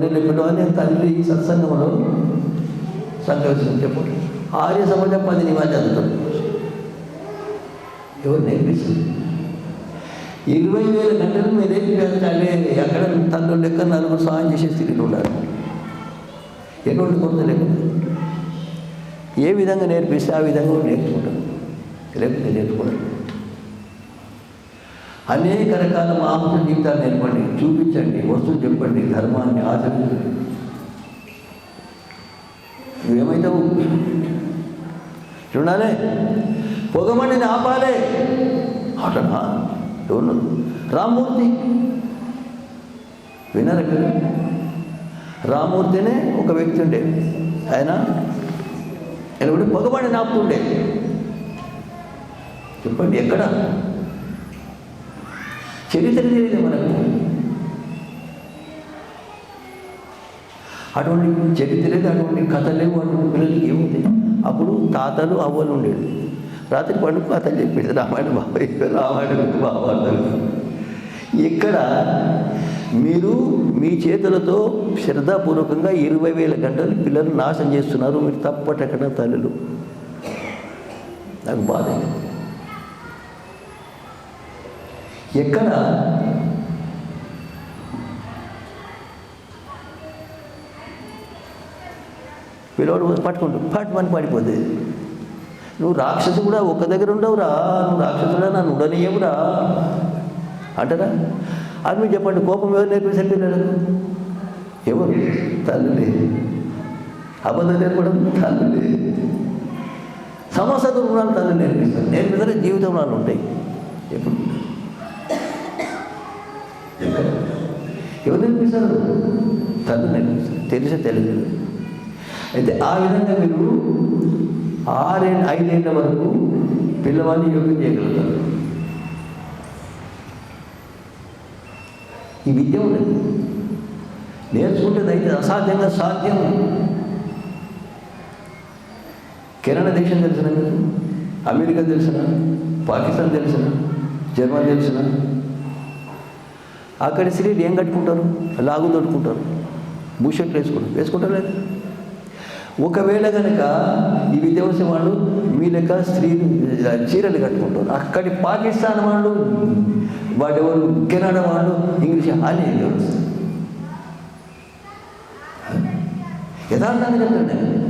రెండేళ్ళ పిల్లవాడిని తల్లి సత్సంగంలో సంకల్పిస్తుంది చెప్పు. ఆర్య సమాజం పది నివాళి చదువుతాడు ఎవరు నేర్పిస్తుంది? ఇరవై వేల గంటలు మీరు ఏం ఎక్కడ తల్లు లెక్క నలుగురు సాయం చేసే స్థితిలో ఉన్నారు. ఎటువంటి కొరత లేకుండా. ఏ విధంగా నేర్పిస్తే ఆ విధంగా నేర్చుకుంటారు. లేకపోతే నేర్చుకోవడం అనేక రకాల మాంస జీవితాలు నేర్పండి. చూపించండి. వస్తువు చెప్పండి. ధర్మాన్ని ఆచరించండి. నువ్వేమవుతావు చూడాలే? పొగమండిని ఆపాలే అటనా ఎవరు? రామ్మూర్తి. వినరు మీరు రామూర్తినే ఒక వ్యక్తి ఉండే. ఆయన నిలబడి పొగమండిని ఆపుతుండే చెప్పండి ఎక్కడ? చరిత్ర తెలియదు మనకు. అటువంటి చరిత్ర లేదు అటువంటి కథ లేవు అటువంటి పిల్లలకి ఏముంది? అప్పుడు తాతలు అవ్వలు ఉండేది. రాత్రి పండుగ కథలు చెప్పేది రామాయణ బాబాయ్ రామాయణ బాబాలు ఇక్కడ మీరు మీ చేతులతో శ్రద్ధాపూర్వకంగా ఇరవై వేల గంటలు పిల్లలు నాశనం చేస్తున్నారు మీరు తప్పటక్కడ తల్లులు. నాకు బాధ ఎక్కడ? పిల్లవాడు పట్టుకుంటూ పట్టుమని పడిపోద్ది. నువ్వు రాక్షసు కూడా ఒక్క దగ్గర ఉండవురా నువ్వు రాక్షసుడా నన్ను ఉండనీయవురా. అంటారా? అది మీరు చెప్పండి కోపం ఎవరు నేర్పించారు పిల్లలకు ఎవరు? తల్లులే అబద్ధం నేర్పడం తల్లులే సమస్య దుర్గుణాలు తల్లి నేర్పిస్తారు. నేర్పిస్తే జీవితంలో వాళ్ళు ఉంటాయి. ఎప్పుడు? చెప్పారు ఎవరు నేర్పిస్తారు తల్లి నేర్పిస్తారు తెలిసే. తెలియదు. అయితే ఆ విధంగా మీరు ఆరే ఐదేళ్ళ వరకు పిల్లవాడిని యోగం చేయగలుగుతారు. ఈ విద్య ఉండదు. నేర్చుకుంటే అయితే అసాధ్యంగా సాధ్యం. కెనడా దేశం తెలిసిన అమెరికా తెలిసిన? పాకిస్తాన్ తెలిసిన? జర్మన్ తెలిసిన? అక్కడ స్త్రీలు ఏం కట్టుకుంటారు? లాగు తొడుకుంటారు బూషెట్లు వేసుకుంటారు. వేసుకుంటారు లేదు. ఒకవేళ కనుక ఈ విద్యావసం వాళ్ళు మీ లెక్క స్త్రీలు చీరలు కట్టుకుంటారు. అక్కడి పాకిస్తాన్ వాళ్ళు వాడెవరు కెనడా వాళ్ళు ఇంగ్లీష్ అని వ్యవస్థ యథార్థంగా చెప్తాను నేను.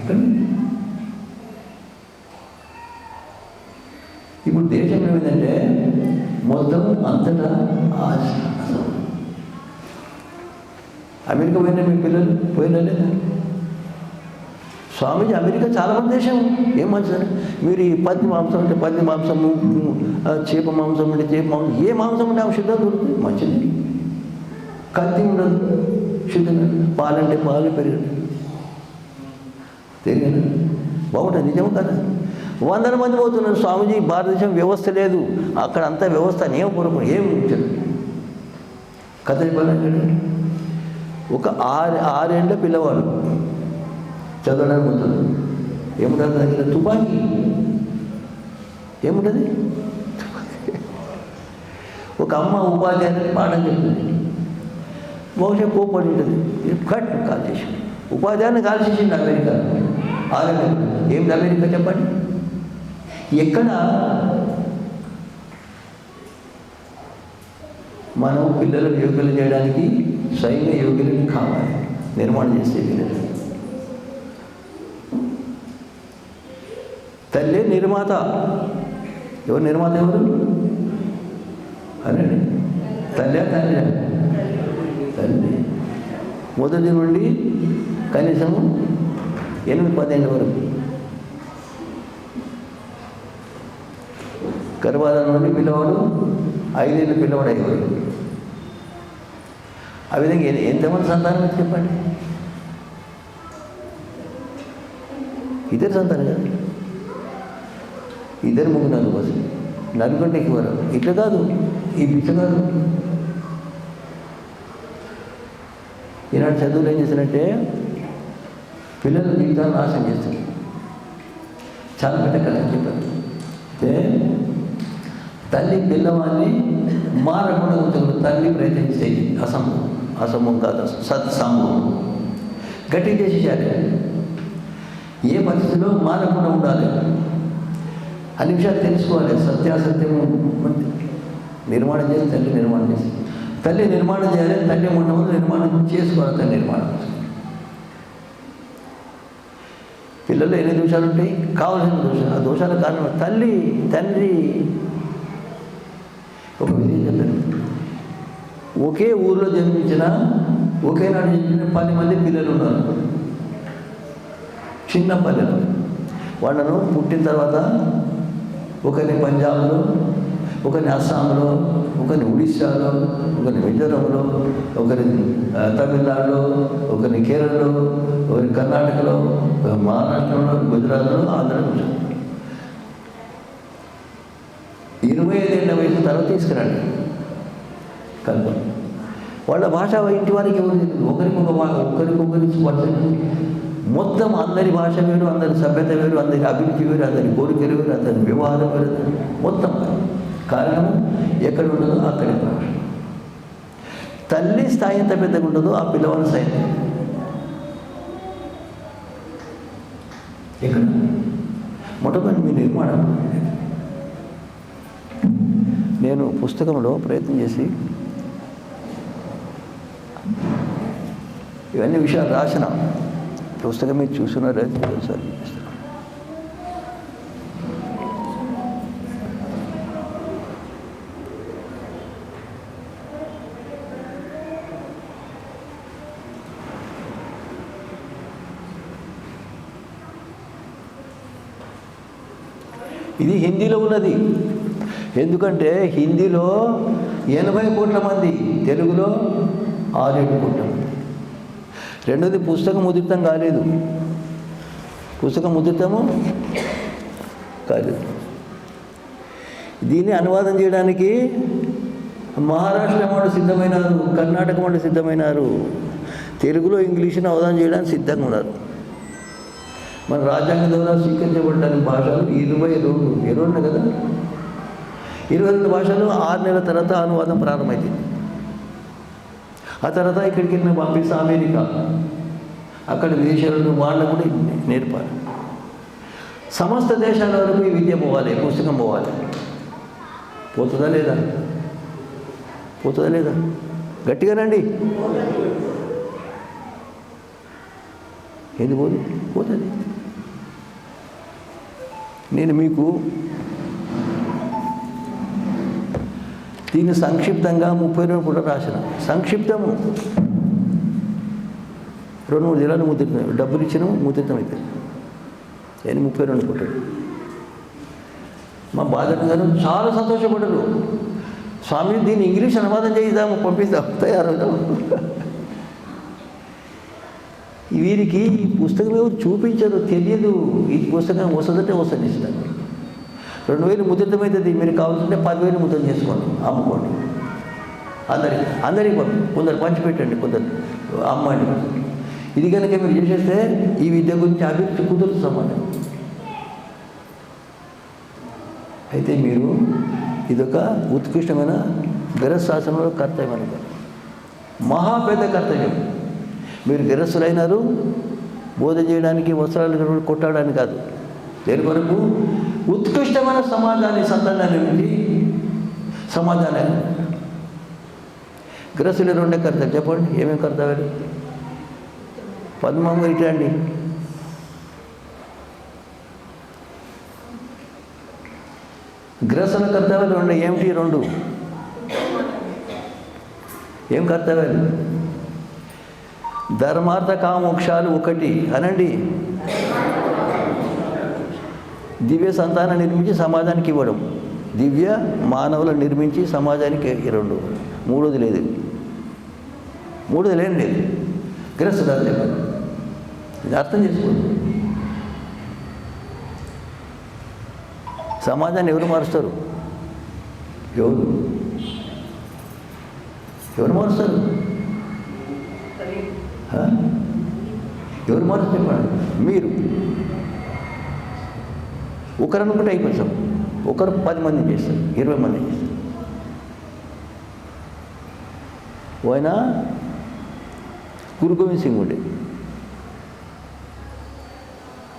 ఇక్కడ ఇప్పుడు దేశం ఏమిటంటే మొత్తం అంతటా ఆశ. అమెరికా పోయిన మీ పిల్లలు? పోయినా లేదా? స్వామీజీ అమెరికా చాలా మంది దేశం. ఏం మంచిదని? మీరు ఈ పత్తి మాంసం అంటే పత్తి మాంసము చేప మాంసం అంటే చేప మాంసం ఏ మాంసం అంటే ఆమె శుద్ధ దొరుకుతుంది మంచిది. కత్తి ఉండదు శుద్ధంగా పాలంటే పాలు పెరిగండి తెలియదు? బాగుంటుంది నిజం కదా? వందల మంది పోతున్నారు స్వామీజీ భారతదేశం వ్యవస్థ లేదు. అక్కడ అంతా వ్యవస్థ నియమపూర్వకం ఏం ఉంచారు కథ చెప్పాలంటే ఒక ఆరు ఆరేళ్ళ పిల్లవాడు చదవడానికి ముందు? ఏముంటుంది దగ్గర తుపాకీ. ఏముంటుంది ఒక అమ్మ ఉపాధ్యాయుని పాఠం చెప్తుంది. బహుశా కోపడి ఉంటుంది. కట్ కాల్చేసి ఉపాధ్యాయుని కాల్చేసింది అమెరికా. ఆరేళ్ళ ఏమిటి అమెరికా చెప్పండి? ఎక్కడ? మనం పిల్లలను యోగ్యులు చేయడానికి స్వయంగా యోగ్యులను కావాలి నిర్మాణం చేసే పిల్లలు. తల్లి నిర్మాత. ఎవరు నిర్మాత ఎవరు? అనండి. తల్లి తల్లి. తల్లి. మొదటి నుండి కనీసం ఎనిమిది పదిహేను వరకు. గర్భాధార నుండి పిల్లవాడు ఐదేళ్ళు పిల్లవాడు అయ్యేవాడు ఆ విధంగా ఎంతమంది సంతానం చెప్పండి? ఇద్దరు సంతానం కదా? ఇద్దరు ముగ్గురు నలుగురు బస్సు నలుగుంటే ఎక్కువ ఇట్లా కాదు. ఈ పిచ్చ కాదు. ఈనాడు చదువులు ఏం చేశారంటే పిల్లల జీవితాలు నాశనం చేస్తారు చాలా పెద్ద అని చెప్పారు. అయితే తల్లి పిల్లవాడిని మారకుండా ఉంచకుండా తల్లి ప్రయత్నించేది. అసంభవం. అసంభవం కాదు సత్సంభవం. గట్టి చేసేసారు ఏ పరిస్థితిలో మారకుండా ఉండాలి? అన్ని విషయాలు తెలుసుకోవాలి. సత్యాసత్యం నిర్మాణం చేసి తల్లి నిర్మాణం చేసి తల్లి నిర్మాణం చేయాలి తల్లి ఉండవద్దు నిర్మాణం చేసుకోవాలి తల్లి నిర్మాణం పిల్లలు ఎన్ని దోషాలు ఉంటాయి కావాల్సిన దోషాలు. ఆ దోషాల కారణం తల్లి తండ్రి ఒక విషయం చెప్పాను ఒకే ఊర్లో జన్మించిన ఒకే నాడు జన్మించిన పది మంది పిల్లలు ఉన్నారు. చిన్న పల్లెలు. వాళ్ళను పుట్టిన తర్వాత ఒకరిని పంజాబ్లో ఒకరిని అస్సాంలో ఒకరిని ఒడిశాలో ఒకరిని మిజోరంలో ఒకరిని తమిళనాడులో ఒకరిని కేరళలో ఒకరిని కర్ణాటకలో ఒకరి మహారాష్ట్రలో గుజరాత్లో ఆంధ్రప్రదేశ్ ఇరవై ఐదేళ్ళ వయసు తర్వాత తీసుకురండి. కలుపు వాళ్ళ భాష ఇంటి వారికి ఎవరు ఒకరికొక ఒకరికొకరి స్పర్శ మొత్తం అందరి భాష వేరు అందరి సభ్యత వేరు అందరి అభిరుచి వేరు అందరి కోరికలు వేరు అందరి వ్యవహారం వేరు మొత్తం కారణం ఎక్కడ ఉండదో అక్కడే తల్లి స్థాయి ఎంత పెద్దగా ఉండదో ఆ పిల్లవాడి స్థాయి ఎక్కడ? మొట్టమొదటి నేను పుస్తకంలో ప్రయత్నం చేసి ఇవన్నీ విషయాలు రాసిన పుస్తకం మీరు చూస్తున్నారా సార్. ఇది హిందీలో ఉన్నది. ఎందుకంటే హిందీలో ఎనభై కోట్ల మంది తెలుగులో ఆరేడు కోట్ల మంది. రెండోది పుస్తకం ముద్రితం కాలేదు. పుస్తకం ముద్రితము కాలేదు. దీన్ని అనువాదం చేయడానికి మహారాష్ట్ర వాళ్ళు సిద్ధమైనారు కర్ణాటక వాళ్ళు సిద్ధమైనారు తెలుగులో ఇంగ్లీష్ని అవదానం చేయడానికి సిద్ధంగా ఉన్నారు. మన రాజ్యాంగం ద్వారా స్వీకరించబడడానికి భాషలు ఇరవై రెండు ఇరవై కదా? ఇరవై రెండు భాషలు ఆరు నెలల తర్వాత అనువాదం ప్రారంభమైంది. ఆ తర్వాత ఇక్కడికి వెళ్ళిన పంపిస్తే అమెరికా అక్కడ విదేశాలను వాళ్ళు కూడా నేర్పాలి. సమస్త దేశాల వరకు ఈ విద్య పోవాలి పుస్తకం పోవాలి. పోతుందా లేదా? పోతుందా లేదా? గట్టిగానండి ఏది పోదు? పోతుంది. నేను మీకు దీన్ని సంక్షిప్తంగా ముప్పై రెండు పూట రాసిన. సంక్షిప్తము. రెండు మూడు జిల్లాలు ముద్రితం డబ్బులు ఇచ్చినాము ముద్రితం అయితే. నేను ముప్పై రెండు పుట్టాడు మా బాధకు గారు చాలా సంతోషపడ్డారు స్వామి దీన్ని ఇంగ్లీష్ అనువాదం చేద్దాము పంపిద్దాం తయారవుదాం. వీరికి ఈ పుస్తకం ఎవరు చూపించరు తెలియదు. ఈ పుస్తకం వస్తుందంటే వస్తుంది ఇస్తాను. రెండు వేలు ముద్రితమవుతుంది మీరు కావాల్సింటే పదివేలు ముద్రం చేసుకోండి. అమ్ముకోండి. అందరికి అందరికి పంపి కొందరు పంచిపెట్టండి కొందరు అమ్మండి. ఇది కనుక మీరు చేసేస్తే ఈ విద్య గురించి అభివృద్ధి కుదురుతామండి అయితే మీరు ఇదొక ఉత్కృష్టమైన గరశాసనంలో కర్తవ్యం అనేది మహా పెద్ద కర్తవ్యం. మీరు గెరస్తులైనారు బోధ చేయడానికి వస్త్రాలు కొట్టడానికి కాదు. దేని కొరకు ఉత్కృష్టమైన సమాజాన్ని సంతానాన్ని నుండి సమాజాన్ని గ్రస్తులు రెండే కర్తవ్యం చెప్పండి ఏమేమి కర్తవ్యాలు పద్మమ్మ ఇట్లాండి గ్రసన కర్తవ్యాలు రెండు ఏమిటి రెండు? ఏం కర్తవ్యాలు ధర్మార్థ కామోక్షాలు ఒకటి. అనండి. దివ్య సంతానం నిర్మించి సమాజానికి ఇవ్వడం. దివ్య మానవులను నిర్మించి సమాజానికి రెండు మూడోది లేదు. మూడోది లేని లేదు. గ్రస్తుడు అని చెప్పాలి. ఇది అర్థం చేసుకోండి. సమాజాన్ని ఎవరు మారుస్తారు? ఎవరు ఎవరు మారుస్తారు? ఎవరు మారుస్తారు చెప్పండి. మీరు. ఒకరు అనుకుంటే అయిపోతాం ఒకరు పది మంది చేస్తారు ఇరవై మంది చేస్తారు. ఓయినా గురు గోవింద్ సింగ్ ఉండే.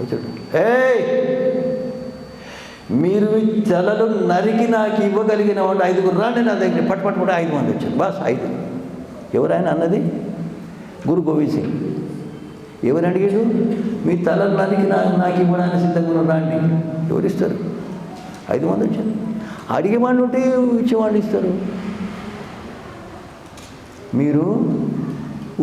వచ్చాడు. ఏ మీరు తలలు నరికి నాకు ఇవ్వగలిగిన వాడు ఐదుగురు రాండి నా దగ్గర పట్ పట్ కూడా ఐదు మంది వచ్చారు. బాస్ ఐదు. ఎవరైనా అన్నది? గురు గోవింద్ సింగ్. ఎవరు అడిగాడు? మీ తలలు నరికి నా నాకు ఇవ్వడానికి సిద్ధంగా రండి ఎవరు ఇస్తారు? ఐదు మంది వచ్చారు. అడిగేవాళ్ళు ఉంటే ఇచ్చేవాళ్ళు ఇస్తారు. మీరు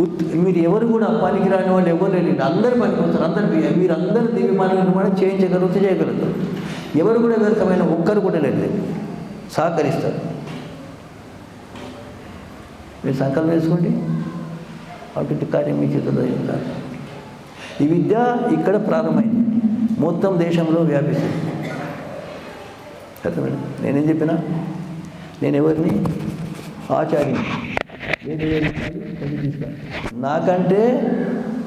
ఉత్ మీరు ఎవరు కూడా పనికి రాని వాళ్ళు ఎవరు లేని అందరు పనికి వస్తారు. అందరు మీరు అందరూ దివ్యమాన మనం చేయించగలుగుతూ చేయగలుగుతారు ఎవరు కూడా వ్యర్థమైన ఒక్కరు కూడా లేదు సహకరిస్తారు. మీరు సంకల్పం వేసుకోండి అటువంటి కార్యం మీ చేతుల్లో చెప్తారు ఈ విద్య ఇక్కడ ప్రారంభమైంది. మొత్తం దేశంలో వ్యాపిస్తుంది. అర్థమైంది? నేనేం చెప్పినా? నేను ఎవరిని ఆచార్యుని నాకంటే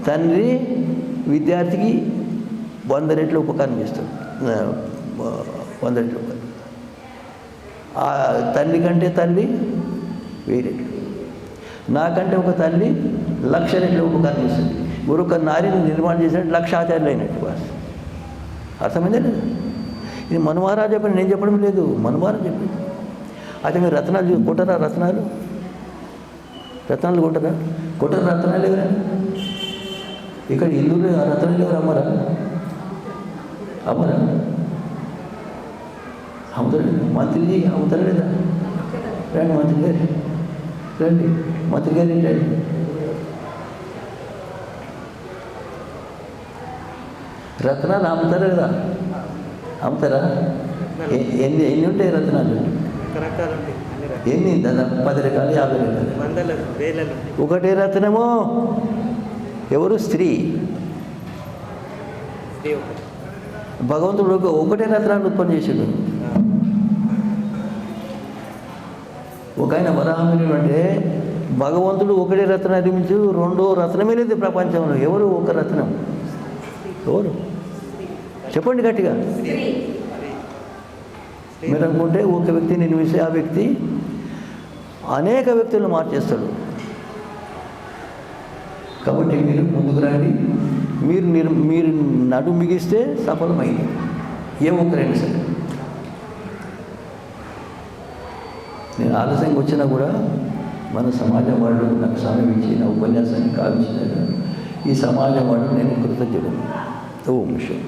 తండ్రి విద్యార్థికి వంద రెట్లు ఉపకారం చేస్తాడు. వంద రెట్లు ఉపకారం ఆ తల్లి కంటే తల్లి వెయ్యి రెట్లు. నాకంటే ఒక తల్లి లక్ష రెట్లు ఉపకారం చేస్తుంది. మరొక నారిని నిర్మాణం చేసినట్టు లక్ష ఆచార్యులు అయినట్టు బాస్ అర్థమైందే లేదు? ఇది మనుమారా చెప్పండి నేను చెప్పడం లేదు. మనుమారా చెప్పింది అయితే మీరు రత్నాలు కొట్టరా రత్నాలు? రత్నాలు కొట్టరా? కొట్టరా రత్నాలు ఎవరా? ఇక్కడ ఇల్లు ఆ రత్నాలు ఎవరు అమ్మరా? అమ్మరా? అమ్ముతారు మంత్రిజీ అమ్ముతారా లేదా రండి మంత్రి గారు. రండి. మంత్రి గారు రండి రత్నాలు అమ్ముతారా కదా. అమ్ముతారా? ఎన్ని ఎన్ని ఉంటాయి రత్నాలు? రకరకాలు ఉంటాయి ఎన్ని? దాదాపు పది రకాలు యాభై రకాలు. వేలలో ఒకటే రత్నము. ఎవరు? స్త్రీ. భగవంతుడు ఒక- ఒకటే రత్నాన్ని ఉత్పత్తి చేశాడు ఒక ఆయన వరాహముని అంటే భగవంతుడు ఒకటే రత్నం నిర్మించు రెండో రత్నమే లేదు ప్రపంచంలో. ఎవరు? ఒక రత్నం. ఎవరు? చెప్పండి గట్టిగా. మీరు అనుకుంటే ఒక వ్యక్తి నేను నిర్మిస్తే ఆ వ్యక్తి అనేక వ్యక్తులను మార్చేస్తాడు. కాబట్టి మీరు ముందుకు రండి. మీరు నిర్ మీరు నడు మిగిస్తే సఫలమైంది. ఏ ఒక్కరైనా సరే? నేను ఆలస్యంగా వచ్చినా కూడా మన సమాజం వాళ్ళు నాకు సమయం ఇచ్చి నా ఉపన్యాసాన్ని కావించినారు. ఈ సమాజం వాళ్ళు నేను కృతజ్ఞతను ఓం విషయం